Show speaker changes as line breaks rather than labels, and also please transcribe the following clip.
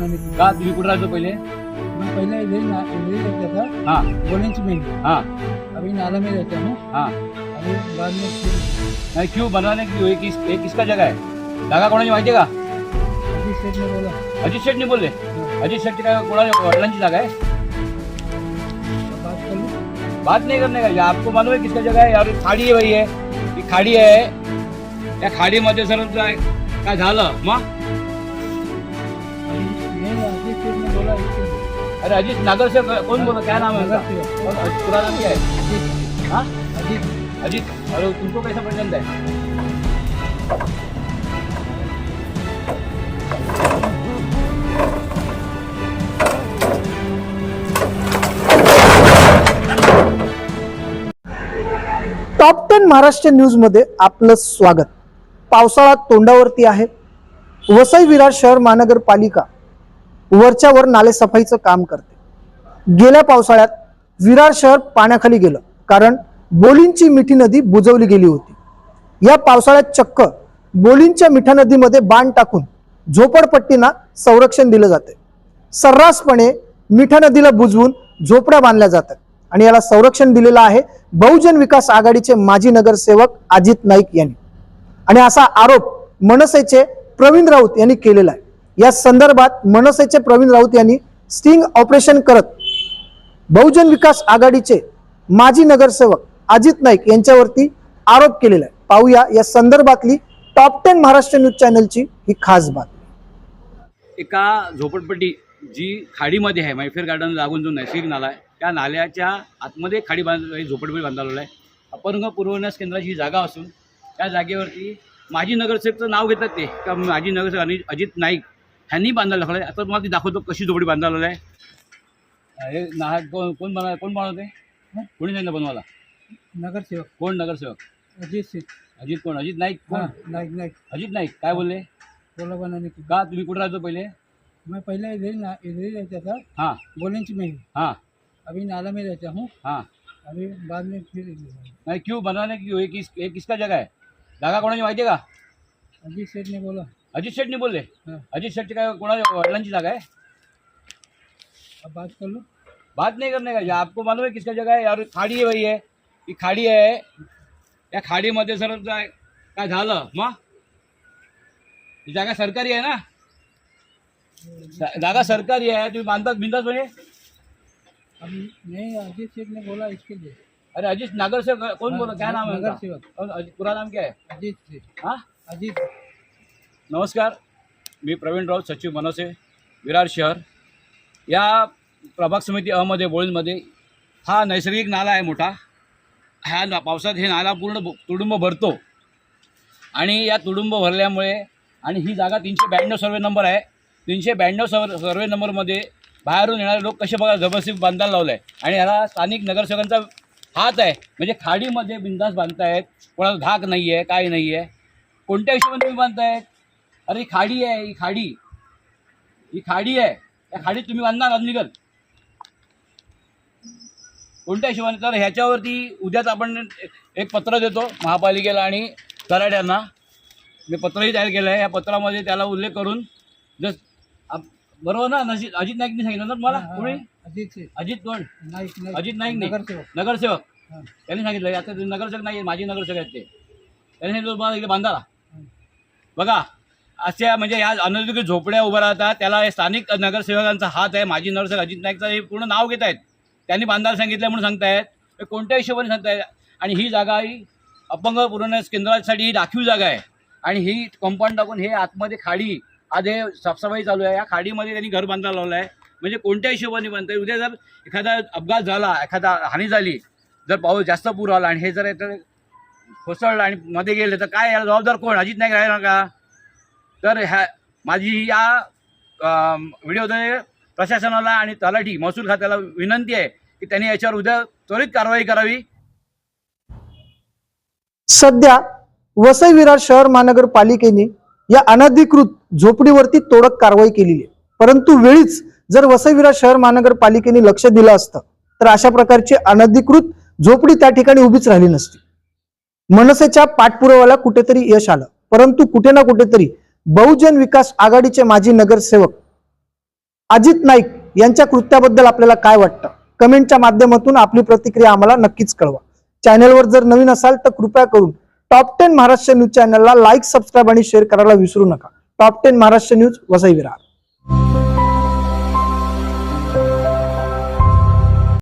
की
का? तुम्ही कुठे राहतो पहिले?
मैं पहले इधर ही ना- इधर ही रहता था
हाँ.
गोलिंच में ही।
हाँ
अभी नाला में रहता हूँ.
हाँ.
अभी बाद में फिर
नहीं क्यों? बनवाने की ये किस ये किसका जगह है. जागा कोणाची माहिती आहे का?
अभी सेठ ने बोला.
अजित शेठ ने बोलले. अजित शेठची काय कोणाच्या वडिलांची जागा आहे?
बात कर लूँ.
बात नहीं करने का? ये आपको मालूम है किसका जगह है? यार खाडी आहे भाई है ही खाडी आहे त्या खाडीमध्ये सर काय काय झालं? मग? अरे अजित नागर से कौन बोला क्या नाम है पूरा नाम क्या है
अजीत
हाँ?
अजीत
अजित अरे तुमको कैसा पसंद है
टॉप टेन महाराष्ट्र न्यूजमध्ये आपलं स्वागत. पावसाळा तोंडावरती आहे. वसई विरार शहर महानगरपालिका वरच्या वर नालेसफाईचं काम करते. गेल्या पावसाळ्यात विरार शहर पाण्याखाली गेलं कारण बोलींची मिठी नदी बुजवली गेली होती. या पावसाळ्यात चक्क बोलींच्या मिठा नदीमध्ये बाण टाकून झोपडपट्टींना संरक्षण दिलं जाते. सर्रासपणे मिठा नदीला बुजवून झोपड्या बांधल्या जातात आणि याला संरक्षण दिलेलं आहे बहुजन विकास आघाडीचे माजी नगरसेवक अजित नाईक यांनी. आणि असा आरोप मनसेचे प्रवीण राऊत यांनी केलेला आहे. या संदर्भात मनसेचे प्रवीण राऊत यांनी स्टिंग ऑपरेशन करत बहुजन विकास आघाडीचे माजी नगरसेवक अजित नाईक यांच्यावरती आरोप केलेला आहे. पाहूया या संदर्भातली टॉप टेन महाराष्ट्र न्यूज चॅनलची ही खास बातमी.
एका झोपडपट्टी जी खाडीमध्ये आहे मैफेर गार्डन लागून जो नैसर्गिक नाला आहे त्या नाल्याच्या आतमध्ये खाडी बांध झोपडपट्टी बांधलेलं आहे. अपंग पुरवण्यास केंद्राची ही जागा असून त्या जागेवरती माजी नगरसेवकचं नाव घेतात ते. का माजी नगरसेवक आणि अजित नाईक ह्यांनी बांधायला आहे आता तुम्हाला ती दाखवतो कशी झोपडी बांधायला आहे हे ना कोण कोण बनवा कोण बनवते? कोणी सांगितलं बनवायला?
नगर सेवक
कोण नगरसेवक?
अजीत सेठ
अजित कोण? अजित नाईक कोण?
हाँ नाइक नाइक
अजित नाईक काय बोलले?
गोला बनाने की
तुम्ही कुठे राहतो पहिले?
मैं पहले इधर ही ना इधर ही. रहता था
हां
गोलिंच में. ही।
हां
अभी नाला में रहता हूँ.
हां.
अभी बाद में फिर
नहीं क्यों? बनवाने की ये किस ये किसका जगह है। जागा कोणाची माहिती आहे का?
अजीत सेठ ने बोला.
अजित शेठने बोलले.
हाँ,
अजित शेठची काय कोणाच्या वडिलांची जागा आहे?
अब बात कर लूँ
बात नहीं करने का? ये आपको मालूम है किसका जगह है यार खाडी आहे भाई है. ही खाडी आहे. या खाडीमध्ये सर काय काय झालं? मग? ही जागा सरकारी आहे ना? जा- जागा सरकारी आहे. तुम्ही बांधतात बिंदास म्हणजे?
अभी नहीं अजीत सेठ ने बोला इसके लिए.
अरे अजित नगरसेवक कौन बोला क्या नाम है उनका? कौन अजित पूरा नाम क्या है?
अजीत सेठ
हाँ?
अजीत
नमस्कार मी प्रवीण राऊत सचिव मनसे विरार शहर. या प्रभाग समिती अमध्ये बोळींमध्ये हा नैसर्गिक नाला आहे मोठा. ह्या ना पावसात हे नाला पूर्ण तुडुंब भरतो. आणि या तुडुंब भरल्यामुळे आणि ही जागा तीनशे ब्याण्णव सर्वे नंबर आहे. तीनशे ब्याण्णव सर्व सर्वे नंबरमध्ये बाहेरून येणारे लोक कसे बघा जबरदस्ती बांधायला लावलं आहे आणि ह्याला स्थानिक नगरसेवकांचा हात आहे. म्हणजे खाडीमध्ये बिंदास बांधतायत कोणाला धाक नाही आहे काय नाही आहे कोणत्या हिशोबाने तुम्ही बांधतायत? अरे खाडी आहे ही खाडी. ही खाडी आहे. त्या खाडीत तुम्ही बांधणार अनलिगल कोणत्या हिशोबाने? तर ह्याच्यावरती उद्याच आपण एक पत्र देतो महापालिकेला आणि तलाट्यांना मी पत्रही तयार केलं आहे या पत्रामध्ये त्याला उल्लेख करून जस बरोबर ना? नजीत अजित नाईकने सांगितलं ना
हाँ,
कोणी?
अजीत
कोण? अजित नाईक नगरसेवक. त्यांनी सांगितलं आता नगरसेवक नाही माझी नगरसेवक आहेत ते. त्यांनी सांगितलं तुम्हाला इकडे बांधाला बघा अशा म्हणजे या अनधिकृत झोपड्या उभ्या राहतात. त्याला हे स्थानिक नगरसेवकांचा हात आहे. माजी नगरसेवक अजित नाईकचं हे पूर्ण नाव घेत आहेत. त्यांनी बांधायला सांगितलं म्हणून सांगतायत. हे कोणत्या हिशोबाने सांगतायत? आणि ही जागा ही अपंग पुरवण्यास केंद्रासाठी ही राखीव जागा आहे. आणि ही कंपाऊंड टाकून हे आतमध्ये खाडी आज हे साफसफाई चालू आहे. या खाडीमध्ये त्यांनी घर बांधायला लावलं आहे म्हणजे कोणत्या हिशोबाने बांधताय उद्या जर एखादा अपघात झाला एखादा हानी झाली जर पाऊस जास्त पूर आला आणि हे जर कोसळलं आणि मध्ये गेले तर काय याला जबाबदार कोण? अजित नाईक राहिला का? तर ह्या माझी या व्हिडिओद्वारे प्रशासनाला आणि तलाठी महसूल खात्याला विनंती आहे की त्यांनी याच्यावर उद्या त्वरित कारवाई करावी.
सध्या वसई विरार शहर महानगरपालिकेने या अनधिकृत झोपडीवरती तोडक कारवाई केलेली आहे. परंतु वेळीच जर वसई विरार शहर महानगरपालिकेने लक्ष दिलं असतं तर अशा प्रकारची अनधिकृत झोपडी त्या ठिकाणी उभीच राहिली नसती. मनसेच्या पाठपुराव्याला कुठेतरी यश आलं परंतु कुठे ना कुठेतरी बहुजन विकास आघाडीचे माजी नगरसेवक अजित नाईक यांच्या कृत्याबद्दल आपल्याला काय वाटतं? कमेंटच्या माध्यमातून आपली प्रतिक्रिया आम्हाला नक्कीच कळवा. चॅनलवर जर नवीन असाल तर कृपया करून टॉप टेन महाराष्ट्र न्यूज चॅनलला लाईक सबस्क्राईब आणि शेअर करायला विसरू नका. Top ten Maharashtra news Vasai Virar.